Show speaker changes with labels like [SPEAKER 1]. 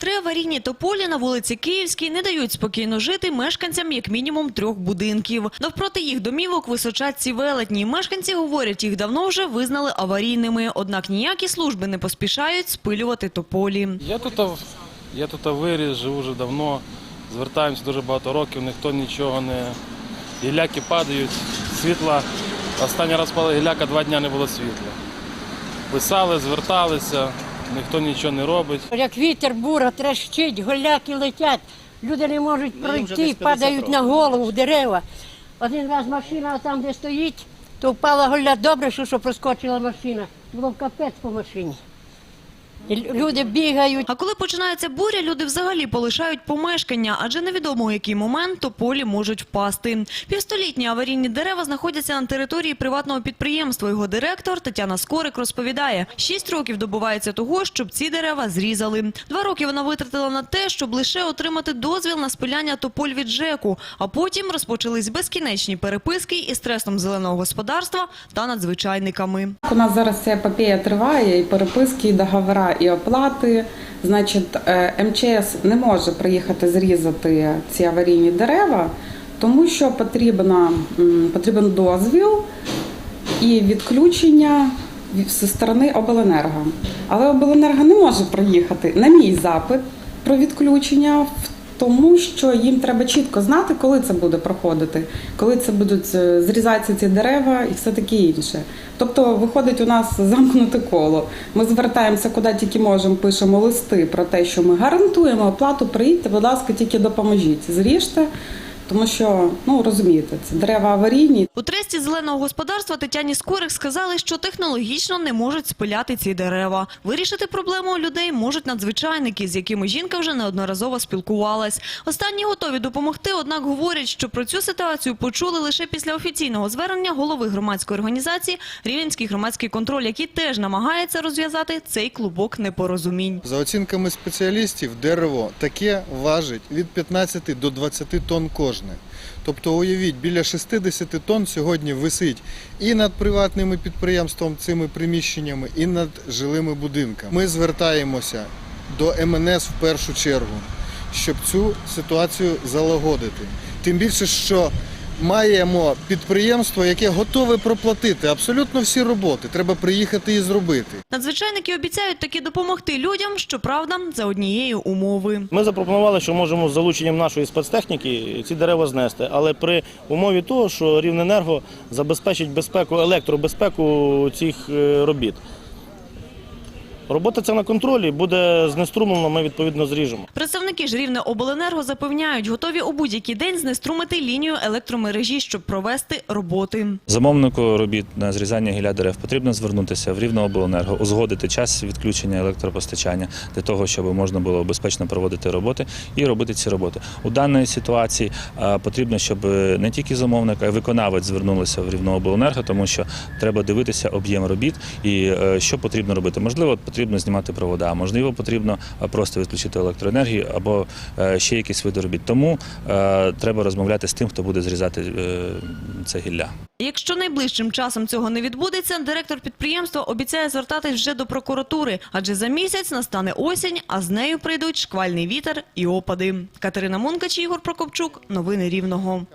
[SPEAKER 1] Три аварійні тополі на вулиці Київській не дають спокійно жити мешканцям як мінімум трьох будинків. Навпроти їх домівок височать ці велетні. Мешканці говорять, їх давно вже визнали аварійними. Однак ніякі служби не поспішають спилювати тополі.
[SPEAKER 2] Я тут, я тут виріс, живу вже давно, звертаємося дуже багато років, ніхто нічого не. Гіляки падають, світла. Останній раз пала гіляка, два дні не було світла. Писали, зверталися, ніхто нічого не робить.
[SPEAKER 3] Як вітер, бура, трещить, голяки летять, люди не можуть пройти, падають на голову дерева. Один раз машина там, де стоїть, то впала голя Добре, що, що проскочила машина. Було в капець по машині. Люди бігають.
[SPEAKER 1] А коли починається буря, люди взагалі полишають помешкання, адже невідомо у який момент тополі можуть впасти. Півстолітні аварійні дерева знаходяться на території приватного підприємства. Його директор Тетяна Скорик розповідає, шість років добувається того, щоб ці дерева зрізали. Два роки вона витратила на те, щоб лише отримати дозвіл на спиляння тополь від ЖЕКу, а потім розпочались безкінечні переписки із стресом зеленого господарства та надзвичайниками.
[SPEAKER 4] У нас зараз ця епопея триває, і переписки, і договори, і оплати. Значить, е, МЧС не може приїхати зрізати ці аварійні дерева, тому що потрібна, потрібен дозвіл і відключення зі сторони обленерго. Але обленерго не може приїхати на мій запит про відключення. в Тому що їм треба чітко знати, коли це буде проходити, коли це будуть е, зрізатися ці дерева і все таке інше. Тобто виходить у нас замкнуте коло. Ми звертаємося куди тільки можемо, пишемо листи про те, що ми гарантуємо оплату. Приїдьте, будь ласка, тільки допоможіть. Зріжте, тому що ну розумієте, це дерева аварійні.
[SPEAKER 1] У тресті зеленого господарства Тетяні Скорик сказали, що технологічно не можуть спиляти ці дерева. Вирішити проблему людей можуть надзвичайники, з якими жінка вже неодноразово спілкувалась. Останні готові допомогти, однак говорять, що про цю ситуацію почули лише після офіційного звернення голови громадської організації Рівненський громадський контроль, який теж намагається розв'язати цей клубок непорозумінь.
[SPEAKER 5] За оцінками спеціалістів, дерево таке важить від 15 до 20 тонн кожне. Тобто, уявіть, біля 60 тонн сьогодні висить і над приватними підприємством цими приміщеннями, і над жилими будинками. Ми звертаємося до МНС в першу чергу, щоб цю ситуацію залагодити. Тим більше, що маємо підприємство, яке готове проплатити абсолютно всі роботи. Треба приїхати і зробити.
[SPEAKER 1] Надзвичайники обіцяють таки допомогти людям, щоправда, за однієї умови.
[SPEAKER 6] Ми запропонували, що можемо з залученням нашої спецтехніки ці дерева знести, але при умові того, що Рівненерго забезпечить безпеку, електробезпеку цих е, робіт. Робота ця на контролі, буде знеструмлено, ми відповідно зріжемо.
[SPEAKER 1] Представники ж Рівне обленерго запевняють, готові у будь-який день знеструмити лінію електромережі, щоб провести роботи.
[SPEAKER 7] Замовнику робіт на зрізання гілля дерев потрібно звернутися в Рівнеобленерго, узгодити час відключення електропостачання для того, щоб можна було безпечно проводити роботи і робити ці роботи. У даній ситуації е, потрібно, щоб не тільки замовник, а й виконавець звернулися в Рівнеобленерго, тому що треба дивитися об'єм робіт і е, що потрібно робити. Можливо, потрібно знімати провода, можливо, потрібно е, просто відключити електроенергію або е, ще якісь види робіт. Тому е, треба розмовляти з тим, хто буде зрізати це гілля.
[SPEAKER 1] Якщо найближчим часом цього не відбудеться, директор підприємства обіцяє звертатись вже до прокуратури, адже за місяць настане осінь, а з нею прийдуть шквальний вітер і опади. Катерина Мункач, Ігор Прокопчук. Новини Рівного.